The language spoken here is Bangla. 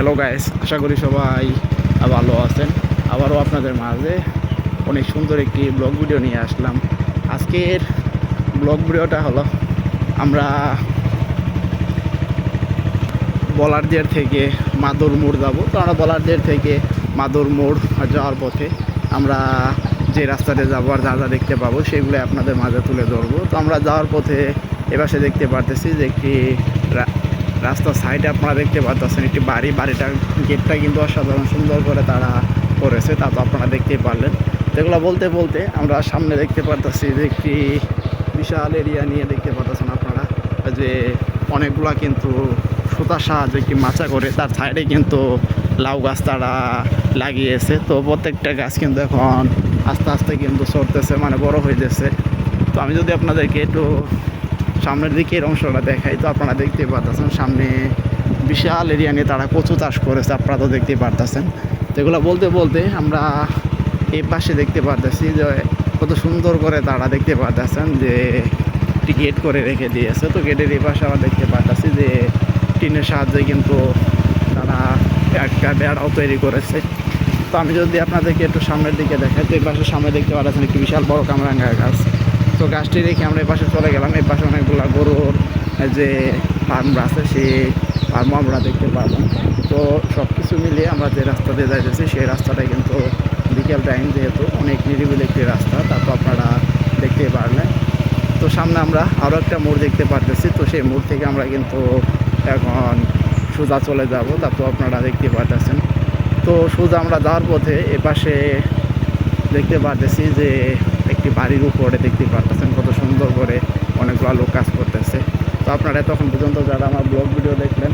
হ্যালো গাইস আশা করি সবাই ভালো আছেন। আবারও আপনাদের মাঝে অনেক সুন্দর একটি ব্লগ ভিডিও নিয়ে আসলাম। আজকের ব্লগ ভিডিওটা হলো, আমরা বলারদের থেকে মাদুর মোড় যাব। তো আমরা বলারদের থেকে মাদুর মোড় যাওয়ার পথে আমরা যে রাস্তাতে যাব আর যা যা দেখতে পাবো সেগুলো আপনাদের মাঝে তুলে ধরবো। তো আমরা যাওয়ার পথে এপাশে দেখতে পারতেছি যে একটি রাস্তার সাইডে আপনারা দেখতে পাচ্ছেন একটি বাড়ি বাড়িটার গেটটা কিন্তু অসাধারণ সুন্দর করে তারা করেছে, তা তো আপনারা দেখতেই পারলেন। এগুলো বলতে বলতে আমরা সামনে দেখতে পারতেছি যে একটি বিশাল এরিয়া নিয়ে দেখতে পাচ্ছেন আপনারা, যে অনেকগুলা কিন্তু সুতার সাহায্যে একটি মাচা করে, তার সাইডে কিন্তু লাউ গাছ তারা লাগিয়েছে। তো প্রত্যেকটা গাছ কিন্তু এখন আস্তে আস্তে কিন্তু সরতেছে মানে বড় হইতেছে। তো আমি যদি আপনাদেরকে একটু সামনের দিকে এর অংশটা দেখাই তো আপনারা দেখতে পারতেছেন, সামনে বিশাল এরিয়া নিয়ে তারা কচু চাষ করেছে, আপনারা তো দেখতে পারতেছেন। তো এগুলো বলতে বলতে আমরা এই পাশে দেখতে পারতেছি যে কত সুন্দর করে তারা দেখতে পারতেছেন যে একটি গেট করে রেখে দিয়েছে। তো গেটের এই পাশে আমরা দেখতে পারতেছি যে টিনের সাহায্যে কিন্তু তারা একটা বেড়াও তৈরি করেছে। তো আমি যদি আপনাদেরকে একটু সামনের দিকে দেখাই, তো এই পাশে সামনে দেখতে পারতেছেন একটি বিশাল বড় কামরাঙ্গা গাছ। তো গাছটি রেখে আমরা এই পাশে চলে গেলাম। এই পাশে অনেকগুলো গরুর যে ফার্ম আছে, সেই ফার্মও আমরা দেখতে পারলাম তো সব কিছু মিলিয়ে আমরা যে রাস্তা দিয়ে যাইতেছি, সেই রাস্তাটা কিন্তু বিকেল টাইম যেহেতু, অনেক নিরিবিলি একটি রাস্তা, তা তো আপনারা দেখতে পারলেন। তো সামনে আমরা আরও একটা মোড় দেখতে পারতেছি, তো সেই মোড় থেকে আমরা কিন্তু এখন সোজা চলে যাব, তা তো আপনারা দেখতে পারতেছেন। তো সোজা আমরা যাওয়ার পথে এপাশে দেখতে পারতেছি যে একটি বাড়ির উপরে দেখতে পারতেছেন কত সুন্দর করে অনেকগুলো লোক কাজ করতেছে। তো আপনারা তখন পর্যন্ত যারা আমার ব্লগ ভিডিও দেখলেন